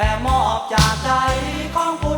แต่มอบจากใจของคุณ